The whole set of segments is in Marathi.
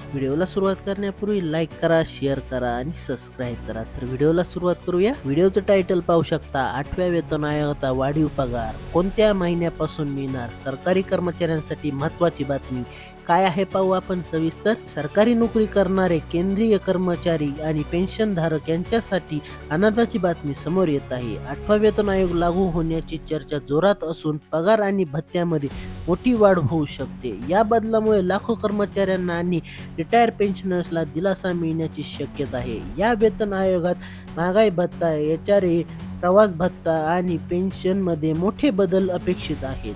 व्हिडिओला सुरुवात करण्यापूर्वी लाईक करा शेअर करा आणि सबस्क्राईब करा. तर व्हिडिओला सुरुवात करूया. व्हिडिओचं टायटल पाहू शकता आठव्या वेतन आयोगाचा वाढीव पगार. कोणत्या महिन्यापासून मिळणार? सरकारी कर्मचाऱ्यांसाठी महत्वाची बातमी काय आहे पाहू आपण सविस्तर. सरकारी नोकरी करणारे केंद्रीय कर्मचारी आणि पेन्शनधारक यांच्यासाठी अनाथाची बातमी समोर येत आहे. आठवा वेतन आयोग लागू होण्याची चर्चा जोरात असून पगार आणि भत्त्यामध्ये मोठी वाढ होऊ शकते. या बदलामुळे लाखो कर्मचाऱ्यांना आणि रिटायर पेन्शनर्सला दिलासा मिळण्याची शक्यता आहे. या वेतन आयोगात महागाई भत्ता एच आर ए प्रवास भत्ता आणि पेन्शनमध्ये मोठे बदल अपेक्षित आहेत.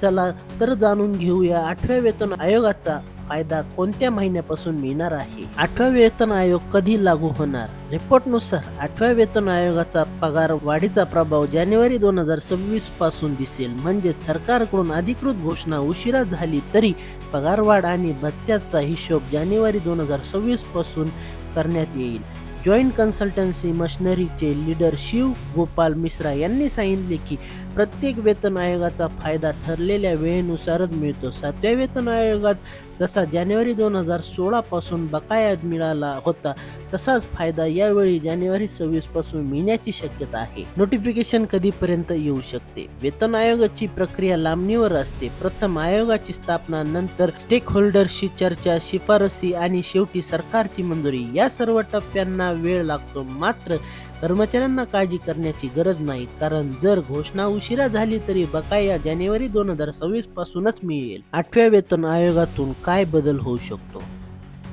चला तर जाणून घेऊया आठव्या वेतन आयोगाचा फायदा कोणत्या महिन्यापासून मिळणार आहे? आठव्या वेतन आयोग कधी लागू होणार? रिपोर्टनुसार आठव्या वेतन आयोगाचा पगार वाढीचा प्रभाव जानेवारी दोन हजार सव्वीसपासून दिसेल. म्हणजे सरकारकडून अधिकृत घोषणा उशिरा झाली तरी पगारवाढ आणि भत्त्याचा हिशोब जानेवारी दोन हजार सव्वीसपासून करण्यात येईल. जॉईंट कन्सल्टन्सी मशनरीचे लीडर शिव गोपाल मिश्रा यांनी सांगितले की प्रत्येक वेतन आयोगाचा फायदा ठरलेल्या वेळेनुसारच मिळतो. सातव्या वेतन आयोगात जसा जानेवारी दोन हजार सोळा पासून बकाया मिळाला होता तसाच फायदा यावेळी जानेवारी सव्वीसपासून मिळण्याची शक्यता आहे. नोटिफिकेशन कधीपर्यंत येऊ शकते? वेतन आयोगाची प्रक्रिया लांबणीवर असते. प्रथम आयोगाची स्थापना नंतर स्टेक होल्डरशी चर्चा शिफारसी आणि शेवटी सरकारची मंजुरी. या सर्व टप्प्यांना वेळ लागतो. मात्र कर्मचाऱ्यांना काळजी करण्याची गरज नाही. कारण जर घोषणा उशिरा झाली तरी बकाया जानेवारी दोन हजार सव्वीस पासूनच मिळेल. आठव्या वेतन आयोगातून काय बदल होऊ शकतो?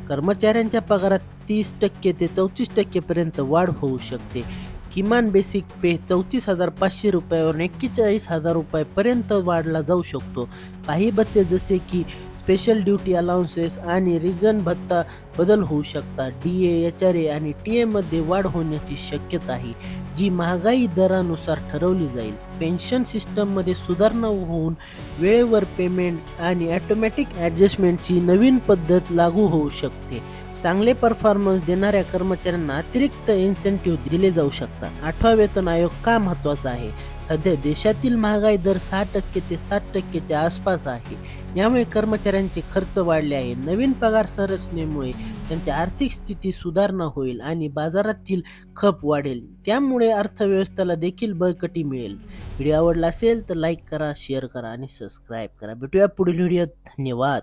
कर्मचाऱ्यांच्या पगारात तीस टक्के ते चौतीस टक्के पर्यंत वाढ होऊ शकते. किमान बेसिक पे चौतीस हजार पाचशे रुपयावरून एक्केचाळीस हजार रुपयापर्यंत वाढला जाऊ शकतो. काही भत्ते जसे की स्पेशल ड्युटी अलाउन्सेस आणि रिजन भत्ता बदल होऊ शकतात D A H R A आणि टी एमध्ये वाढ होण्याची शक्यता आहे जी महागाई दरानुसार ठरवली जाईल. पेन्शन सिस्टममध्ये सुधारणा होऊन वेळेवर पेमेंट आणि ॲटोमॅटिक ॲडजस्टमेंटची नवीन पद्धत लागू होऊ शकते. चांगले परफॉर्मन्स देणाऱ्या कर्मचाऱ्यांना अतिरिक्त इन्सेंटिव्ह दिले जाऊ शकतात. आठवा वेतन आयोग का महत्त्वाचा आहे? सध्या देशातील महागाई दर सहा टक्के ते सात टक्केच्या आसपास आहे. यामुळे कर्मचाऱ्यांचे खर्च वाढले आहे. नवीन पगार संरचनेमुळे त्यांची आर्थिक स्थिती सुधारणा होईल आणि बाजारातील खप वाढेल. त्यामुळे अर्थव्यवस्थेला देखील बळकटी मिळेल. व्हिडिओ आवडला असेल तर लाईक करा शेअर करा आणि सबस्क्राईब करा. भेटूया पुढील व्हिडिओ धन्यवाद.